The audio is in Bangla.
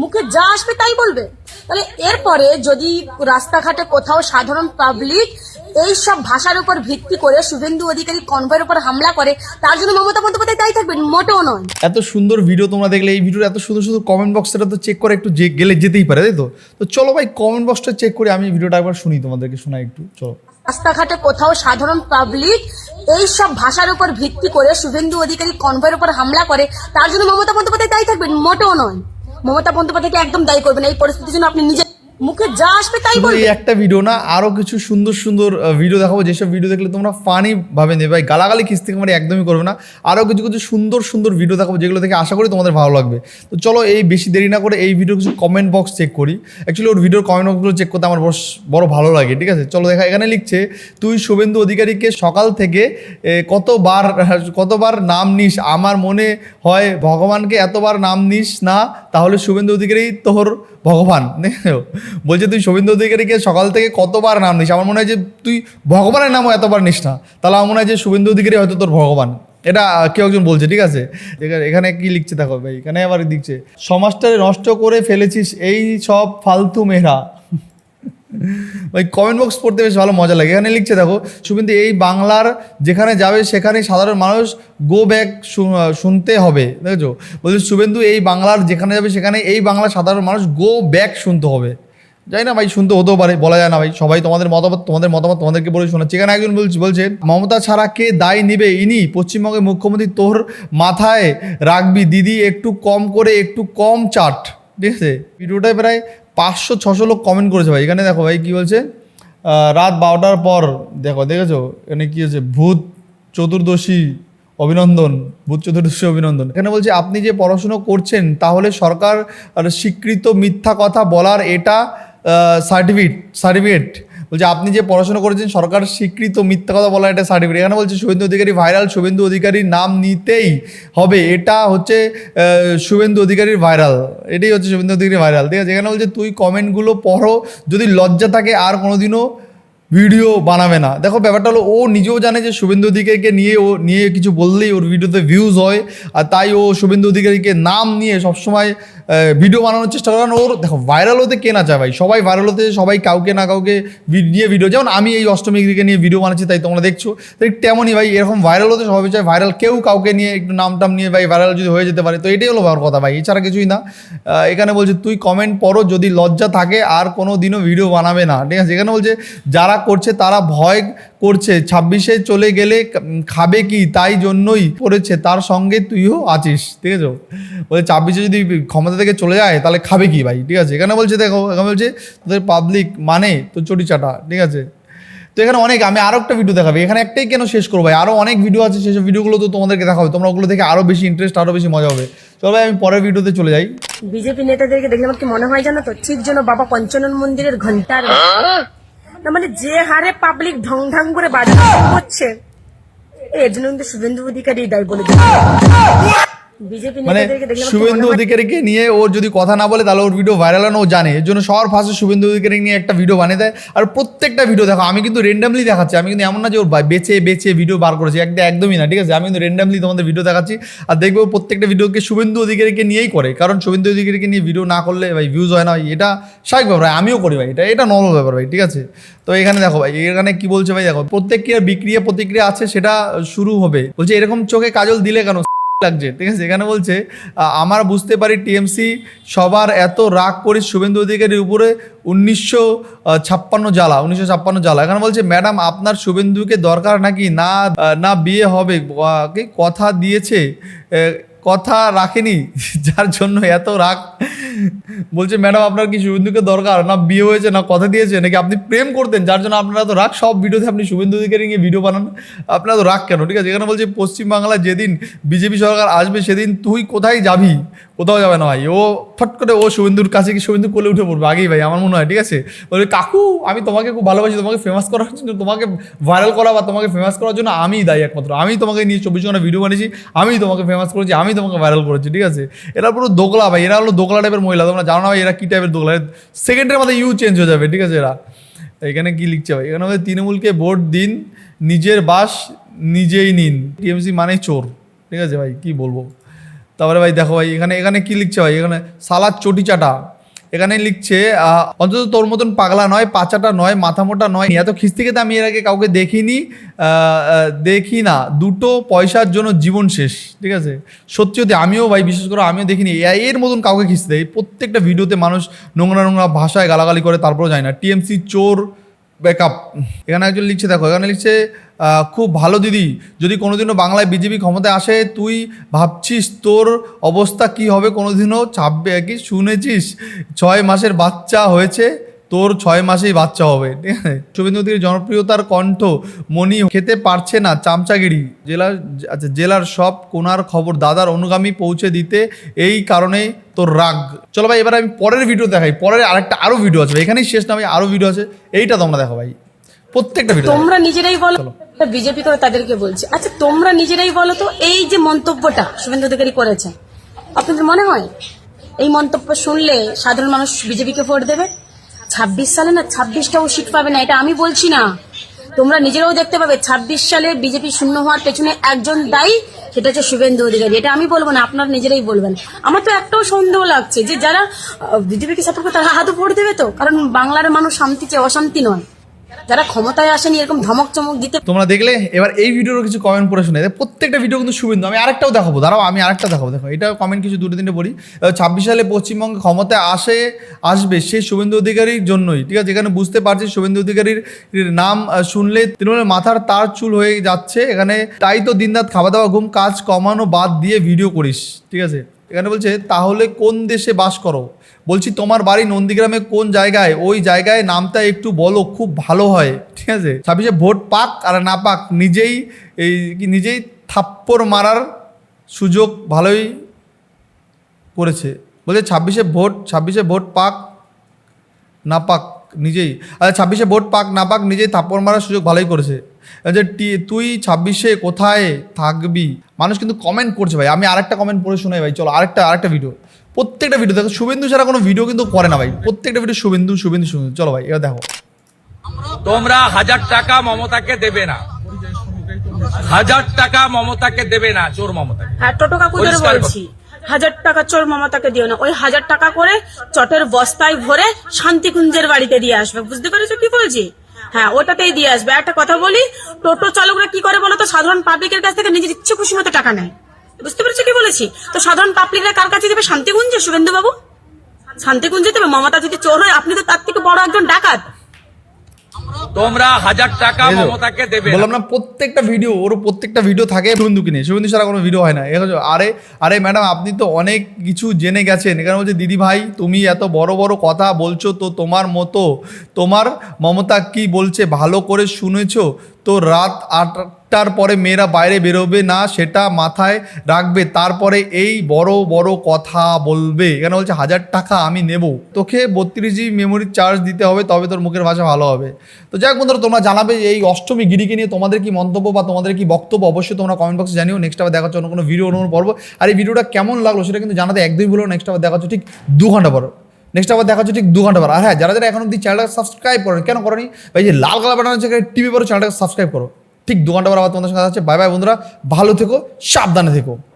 মুখে যা আসবে তাই বলবে। তাহলে এরপরে যদি রাস্তাঘাটে কোথাও সাধারণ পাবলিক এই সব ভাষার উপর ভিত্তি করে শুভেন্দু অধিকারী কনভয়ের উপর হামলা করে তার জন্য মমতা বন্দ্যোপাধ্যায় দায়ী থাকবেন মোটেও নয়। এত সুন্দর ভিডিও তোমরা দেখলে এই ভিডিওর এত সুন্দর সুন্দর কমেন্ট বক্সটা তো চেক করে একটু যে গেলে যেতেই পারে তাই তো? তো চলো ভাই কমেন্ট বক্সটা চেক করে আমি ভিডিওটা একবার শুনি তোমাদেরকে শোনাই একটু চলো। রাস্তাঘাটে কোথাও সাধারণ পাবলিক এই সব ভাষার উপর ভিত্তি করে শুভেন্দু অধিকারী কনভয়ের উপর হামলা করে তার জন্য মমতা বন্দ্যোপাধ্যায় দায়ী থাকবেন মোটেও নয়। মমতা বন্দ্যোপাধ্যায়কে একদম দায়ী করবেন এই পরিস্থিতির জন্য আপনি নিজে মুখে যা আসবে তাই শুধু বলবেন এই একটা ভিডিও না আরও কিছু সুন্দর সুন্দর ভিডিও দেখাবো। যেসব ভিডিও দেখলে তোমরা ফানি ভাবে নেবে। ভাই গালাগালি কিস্তি কামারি একদমই করবে না। আরও কিছু কিছু সুন্দর সুন্দর ভিডিও দেখাবো যেগুলো থেকে আশা করি তোমাদের ভালো লাগবে। তো চলো এই বেশি দেরি না করে এই ভিডিওর কিছু কমেন্ট বক্স চেক করি। অ্যাকচুয়ালি ওর ভিডিওর কমেন্ট বক্সগুলো চেক করতে আমার বস- বড় ভালো লাগে ঠিক আছে? চলো দেখা এখানে লিখছে তুই শুভেন্দু অধিকারীকে সকাল থেকে কতবার কতবার নাম নিস? আমার মনে হয় ভগবানকে এতবার নাম নিস না তাহলে শুভেন্দু অধিকারী তোর ভগবান। বলছে, তুই শুভেন্দু অধিকারীকে সকাল থেকে কতবার নাম নিস? আমার মনে হয় যে তুই ভগবানের নামও এতবার নিস না। তাহলে আমার মনে হয় যে শুভেন্দু অধিকারী হয়তো তোর ভগবান। এটা কেউ একজন বলছে, ঠিক আছে? এখানে- কি লিখছে দেখো ভাই, এখানে আবার দিচ্ছে সমাজটারে নষ্ট করে ফেলেছিস এই সব ফালতু মেয়েরা। ভাই কমেন্ট বক্স পড়তে বেশ ভালো মজা লাগে। এখানে লিখছে দেখো শুভেন্দু এই বাংলার যেখানে যাবে সেখানে সাধারণ মানুষ গো ব্যাক শুনতে হবে, দেখেছ? বলছে শুভেন্দু এই বাংলার যেখানে যাবে সেখানে এই বাংলার সাধারণ মানুষ গো ব্যাক শুনতে হবে। যাই না ভাই, শুনতে হতেও পারে, বলা যায় না ভাই, সবাই তোমাদের মতামত তোমাদের মতামত তোমাদেরকে বলে শোনাচ্ছে। এখানে একজন বলছে বলছে, মমতা ছাড়া কে দায় নিবে ইনি? পশ্চিমবঙ্গের মুখ্যমন্ত্রী তোর মাথায় রাখবি। দিদি, একটু কম করে, একটু কম চাট। ঠিক আছে? ভিডিওটায় প্রায় পাঁচশো, ছশো লোক কমেন্ট করেছে ভাই। এখানে দেখো ভাই কী বলছে? রাত বারোটার পর, দেখো, দেখেছ? এখানে কী হচ্ছে? ভূত চতুর্দশী অভিনন্দন, ভূত চতুর্দশী অভিনন্দন। এখানে বলছে, আপনি যে পড়াশুনো করছেন, তাহলে সরকার স্বীকৃত মিথ্যা কথা বলার এটা সার্টিফিকেট সার্টিফিকেট বলছে, আপনি যে পড়াশোনা করেছেন, সরকার স্বীকৃত মিথ্যা কথা বলার একটা সার্টিফিকেট এখানে বলছে, শুভেন্দু অধিকারী ভাইরাল শুভেন্দু অধিকারীর নাম নিতেই হবে। এটা হচ্ছে শুভেন্দু অধিকারীর ভাইরাল এটাই হচ্ছে শুভেন্দু অধিকারী ভাইরাল ঠিক আছে? এখানে বলছে, তুই কমেন্টগুলো পড়ো, যদি লজ্জা থাকে, আর কোনোদিনও ভিডিও বানাবে না। দেখো, ব্যাপারটা হলো, ও নিজেও জানে যে শুভেন্দু অধিকারীকে নিয়ে ও, নিয়ে কিছু বললেই ওর ভিডিওতে ভিউজ হয়, আর তাই ও শুভেন্দু অধিকারীকে নাম নিয়ে সবসময় ভিডিও বানানোর চেষ্টা করে। কারণ ওর, দেখো ভাইরাল হতে কে না চায় ভাই? সবাই ভাইরাল হতে সবাই কাউকে না কাউকে নিয়ে ভিডিও যেমন আমি এই অষ্টমী দিকে নিয়ে ভিডিও বানাচ্ছি, তাই তোমরা দেখছ। ঠিক তেমনই ভাই, এরকম ভাইরাল হতে সবাই চায় ভাইরাল কেউ কাউকে নিয়ে একটু নাম টাম নিয়ে ভাই ভাইরাল যদি হয়ে যেতে পারে, তো এটাই হলো ভাবার কথা ভাই, এছাড়া কিছুই না। এখানে বলছে, তুই কমেন্ট পড়ো, যদি লজ্জা থাকে, আর কোনো দিনও ভিডিও বানাবে না। ঠিক আছে, এখানে বলছে, যারা করছে, তারা ভয় করছে। ছাব্বিশে চলে গেলে খাবে কি? তাই জন্যই করেছে। তার সঙ্গে তুইও আছিস ঠিক আছে? বলছে ছাব্বিশে যদি ক্ষমতা থেকে চলে যায় তাহলে খাবে কি ভাই? ঠিক আছে? এখানে বলছে দেখো এখানে বলছে তোদের পাবলিক মানে তো চটি চাটা ঠিক আছে? তো এখানে অনেক আমি আরও একটা ভিডিও দেখাবো। এখানে একটাই কেন শেষ করব ভাই? আরও অনেক ভিডিও আছে সেসব ভিডিওগুলো তো তোমাদেরকে দেখাবে। তোমরা ওগুলো দেখে আরও বেশি ইন্টারেস্ট আরও বেশি মজা হবে। চলো ভাই আমি পরের ভিডিওতে চলে যাই। বিজেপি নেতাদেরকে দেখলে আমার কি মনে হয় জানো তো? ঠিক যেন বাবা পঞ্চানন মন্দিরের ঘণ্টার না মানে যে হারে পাবলিক ঢং ঢং করে বাজার করছে। এর জন্য কিন্তু শুভেন্দু অধিকারী দায় বলে মানে শুভেন্দু অধিকারীকে নিয়ে ওর যদি কথা না বলে তাহলে ওর ভিডিও ভাইরাল ও জানে। এর জন্য সবার ফার্স্টে শুভেন্দু অধিকারী নিয়ে একটা ভিডিও বানিয়ে দেয়। আর প্রত্যেকটা ভিডিও দেখো আমি কিন্তু রেন্ডামলি দেখাচ্ছি। আমি কিন্তু এমন না যে ওর বেছে বেছে ভিডিও বার করেছি একদম একদমই না ঠিক আছে? আমি কিন্তু রেন্ডামলি তোমাদের ভিডিও দেখাচ্ছি। আর দেখব প্রত্যেকটা ভিডিওকে শুভেন্দু অধিকারীকে নিয়েই করে। কারণ শুভেন্দু অধিকারীকে নিয়ে ভিডিও না করলে ভাই ভিউজ হয় না এটা স্বাভাবিক ব্যাপার ভাই, আমিও করি ভাই। এটা এটা নর্মাল ব্যাপার ভাই ঠিক আছে? তো এখানে দেখো ভাই এখানে কি বলছে ভাই? দেখো প্রত্যেকের বিক্রিয়া প্রতিক্রিয়া আছে সেটা শুরু হবে। বলছে এরকম চোখে কাজল দিলে কেন? লাগছে, ঠিক আছে? এখানে বলছে আমার বুঝতে পারি টিএমসি সবার এত রাগ করে শুভেন্দু অধিকারীর উপরে উনিশশো ছাপ্পান্ন জ্বালা, উনিশশো ছাপ্পান্ন জ্বালা। এখানে বলছে, ম্যাডাম, আপনার শুভেন্দুকে দরকার নাকি? না না, বিয়ে হবে। কথা দিয়েছে? কথা রাখেনি? যার জন্য এত রাগ বলছে, ম্যাডাম, আপনার কি শুভেন্দুকে দরকার? না, বিয়ে হয়েছে, না কথা দিয়েছে? নাকি আপনি প্রেম করতেন? যার জন্য আপনারা তো রাগ? সব ভিডিওতে আপনি শুভেন্দু নিয়ে ভিডিও বানান। আপনারা তো রাগ কেন? ঠিক আছে, এখানে বলছে, পশ্চিমবাংলায় যেদিন বিজেপি সরকার আসবে, সেদিন তুই কোথায় যাবি? কোথাও যাবে না ভাই। ও ফট করে, ও শুভেন্দুর কাছে কি শুভেন্দু কোলে উঠে পড়বে? আগেই ভাই, আমার মনে হয়, ঠিক আছে? বলে, কাকু, আমি তোমাকে খুব ভালোবাসি, তোমাকে ফেমাস করার জন্য, তোমাকে ভাইরাল করা বা তোমাকে ফেমাস করার জন্য আমিই দায়ী একমাত্র। আমি তোমাকে নিয়ে চব্বিশ ঘণ্টা ভিডিও বানিয়েছি, আমি তোমাকে ফেমাস করেছি, আমি তোমাকে ভাইরাল করেছি, ঠিক আছে? এরা পুরো দোকলা ভাই, এরা হলো দোকলা টাইপের মহিলা, তোমরা জানো না এরা কী টাইপের দোকলা সেকেন্ডের মধ্যে ইউ চেঞ্জ হয়ে যাবে, ঠিক আছে এরা? এখানে কি লিখছে ভাই? এখানে মধ্যে তৃণমূলকে ভোট দিন, নিজের বাস নিজেই নিন। টিএমসি মানে চোর, ঠিক আছে ভাই? কি বলব? তারপরে ভাই দেখো ভাই, এখানে এখানে কি লিখছে ভাই? এখানে সালাদ চটি চাটা। এখানে লিখছে অন্তত তোর মতন পাগলা নয়, পাচাটা নয় মাথা মোটা নয়। এত খিস্তি খেতে আমি এর আগে কাউকে দেখিনি দেখি না। দুটো পয়সার জন্য জীবন শেষ, ঠিক আছে? সত্যি সত্যি, আমিও ভাই, বিশেষ করে আমিও দেখিনি। এর মতন কাউকে খিস্তি দেয়। প্রত্যেকটা ভিডিওতে মানুষ নোংরা নোংরা ভাষায় গালাগালি করে, তারপরেও যায় না। টিএমসি চোর ব্যাকআপ। এখানে একজন লিখছে, দেখো, এখানে লিখছে খুব ভালো দিদি, যদি কোনোদিনও বাংলায় বিজেপি ক্ষমতায় আসে, তুই ভাবছিস তোর অবস্থা কি হবে? কোনোদিনও ছাপবে কি? শুনেছিস? ছয় মাসের বাচ্চা হয়েছে তোর ছয় মাসেই বাচ্চা হবে ঠিক আছে? শুভেন্দু অধিকারী জনপ্রিয়তার কণ্ঠ মনি খেতে পারছে না চামচাগিরি। জেলার আচ্ছা জেলার সব কোনার খবর দাদার অনুগামী পৌঁছে দিতে এই কারণেই তোর রাগ। চলো ভাই এবার আমি পরের ভিডিও দেখাই। পরের আরেকটা আরও ভিডিও আছে এখানেই শেষ না ভাই আরও ভিডিও আছে। এইটা তোমরা দেখো ভাই। প্রত্যেকটা ভিডিও তোমরা নিজেরাই বলো। বিজেপি করে তাদেরকে বলছে। আচ্ছা তোমরা নিজেরাই বলো তো এই যে মন্তব্যটা শুভেন্দু অধিকারী করেছে আপনাদের মনে হয়? এই মন্তব্য শুনলে সাধারণ মানুষ বিজেপিকে ভোট দেবে? ছাব্বিশ সালে না ছাব্বিশটাও সিট পাবে না, এটা আমি বলছি না। তোমরা নিজেরাও দেখতে পাবে, ছাব্বিশ সালে বিজেপি শূন্য হওয়ার পেছনে একজন দায়ী, সেটা হচ্ছে শুভেন্দু অধিকারী। এটা আমি বলব না, আপনারা নিজেরাই বলবেন। আমার তো একটাও সন্দেহ লাগছে যে যারা বিজেপিকে সাপোর্ট করে তারা হাতও ভোট দেবে তো? কারণ বাংলার মানুষ শান্তি চেয়ে, অশান্তি নয়। যারা ক্ষমতায় আসেনি, এরকম ধমক চমক দিতে তোমরা দেখলে, এবার এই ভিডিওর কিছু কমেন্ট পড়ে শুনে। প্রত্যেকটা ভিডিও কিন্তু শুভেন্দু, আমি আরেকটাও দেখাবো, দাঁড়াও, আমি আরেকটা দেখাবো, দেখো, এটা কমেন্ট কিছু দুটো তিনটে পড়ি। ছাব্বিশ সালে পশ্চিমবঙ্গে ক্ষমতায় আসে, আসবে সেই শুভেন্দু অধিকারীর জন্যই, ঠিক আছে? এখানে বুঝতে পারছি শুভেন্দু অধিকারীর নাম শুনলে তৃণমূলের মাথার তার চুল হয়ে যাচ্ছে। এখানে তাই তো দিনরাত খাওয়া দাওয়া, ঘুম, কাজ কমানো বাদ দিয়ে ভিডিও করিস, ঠিক আছে? এখানে বলছে, তাহলে কোন দেশে বাস করো? বলছি, তোমার বাড়ি নন্দীগ্রামে কোন জায়গায়? ওই জায়গায় নামটা একটু বলো, খুব ভালো হয়। ঠিক আছে? ছাব্বিশে ভোট পাক আর না পাক, নিজেই এই নিজেই থাপ্পড় মারার সুযোগ ভালোই করেছে। বলছে, ছাব্বিশে ভোট ছাব্বিশে ভোট পাক, না পাক। নিজেই। আচ্ছা ছাব্বিশে ভোট পাক না পাক নিজেই থাপ্পড় মারার সুযোগ ভালোই করেছে। যে তুই ছাব্বিশে কোথায় থাকবি? মানুষ কিন্তু কমেন্ট করছে ভাই। আমি আরেকটা কমেন্ট পড়ে শোনাই ভাই। চলো আরেকটা আরেকটা ভিডিও প্রত্যেকটা ভিডিও দেখো শুভেন্দু ছাড়া কোনো ভিডিও কিন্তু করে না ভাই। প্রত্যেকটা ভিডিও শুভেন্দু শুভেন্দু শুভেন্দু। চলো ভাই এবার দেখো। তোমরা হাজার টাকা মমতাকে দেবে না। হাজার টাকা মমতাকে দেবে না চোর মমতাকে। হ্যাঁ পরিষ্কার হাজার টাকা চোর মমতাকে দিও না। ওই হাজার টাকা করে চটের বস্তায় ভরে শান্তিকুঞ্জের বাড়িতে দিয়ে আসবে। বুঝতে পেরেছ কি বলছি? হ্যাঁ ওটাতেই দিয়ে আসবে। একটা কথা বলি, টোটো চালকরা কি করে বলো তো সাধারণ পাবলিকের কাছ থেকে নিজের ইচ্ছে খুশি মতো টাকা নেয়। বুঝতে পেরেছ কি বলেছি? তো সাধারণ পাবলিকরা কার কাছে দেবে? শান্তিকুঞ্জে? শুভেন্দু বাবু শান্তিকুঞ্জে দেবে? মমতা যদি চোর হয়, আপনি তো তার থেকে বড় একজন ডাকাত। তোমরা হাজার টাকা মমতাকে দেবে বললাম না প্রত্যেকটা ভিডিও ওর প্রত্যেকটা ভিডিও থাকে শুভেন্দু কিনে শুভেন্দু ছাড়া কোনো ভিডিও হয় না। আরে আরে ম্যাডাম আপনি তো অনেক কিছু জেনে গেছেন। এখানে বলছে দিদি ভাই তুমি এত বড় বড় কথা বলছো তো তোমার মতো। তোমার মমতা কি বলছে ভালো করে শুনেছো? তো রাত আটটার পরে মেয়েরা বাইরে বেরোবে না, সেটা মাথায় রাখবে। তারপরে এই বড় বড় কথা বলবে। এখানে বলছে, হাজার টাকা আমি নেব। তোকে বত্রিশ জিবি মেমোরি চার্জ দিতে হবে, তবে তোর মুখের ভাষা ভালো হবে। তো যাই হোক বন্ধুরা, তোমরা জানাবে এই অষ্টমী গিরিকে নিয়ে তোমাদের কি মন্তব্য বা তোমাদের কি বক্তব্য, অবশ্যই তোমরা কমেন্ট বক্সে জানিও। নেক্সট আবার দেখাচ্ছ অন্য কোনো ভিডিও অন্য কোনো পর্ব। আর এই ভিডিওটা কেমন লাগল সেটা কিন্তু জানাতে একদমই বলো নেক্সট আবার দেখাচ্ছ ঠিক দু ঘণ্টা পর। নেক্সট আবার দেখা যাচ্ছে ঠিক দু ঘণ্টা পর। আর হ্যাঁ যারা যারা এখন অব্দি চ্যানেলটা সাবস্ক্রাইব করেন, কেন করেনি? ভাই যে লাল কালার বাটন আছে টিভি পরে চ্যানেলটাকে সাবস্ক্রাইব করো। ঠিক দু ঘণ্টা পর আবার তোমাদের সঙ্গে আছে বাই বাই বন্ধুরা, ভালো থেকো, সাবধানে থেকো।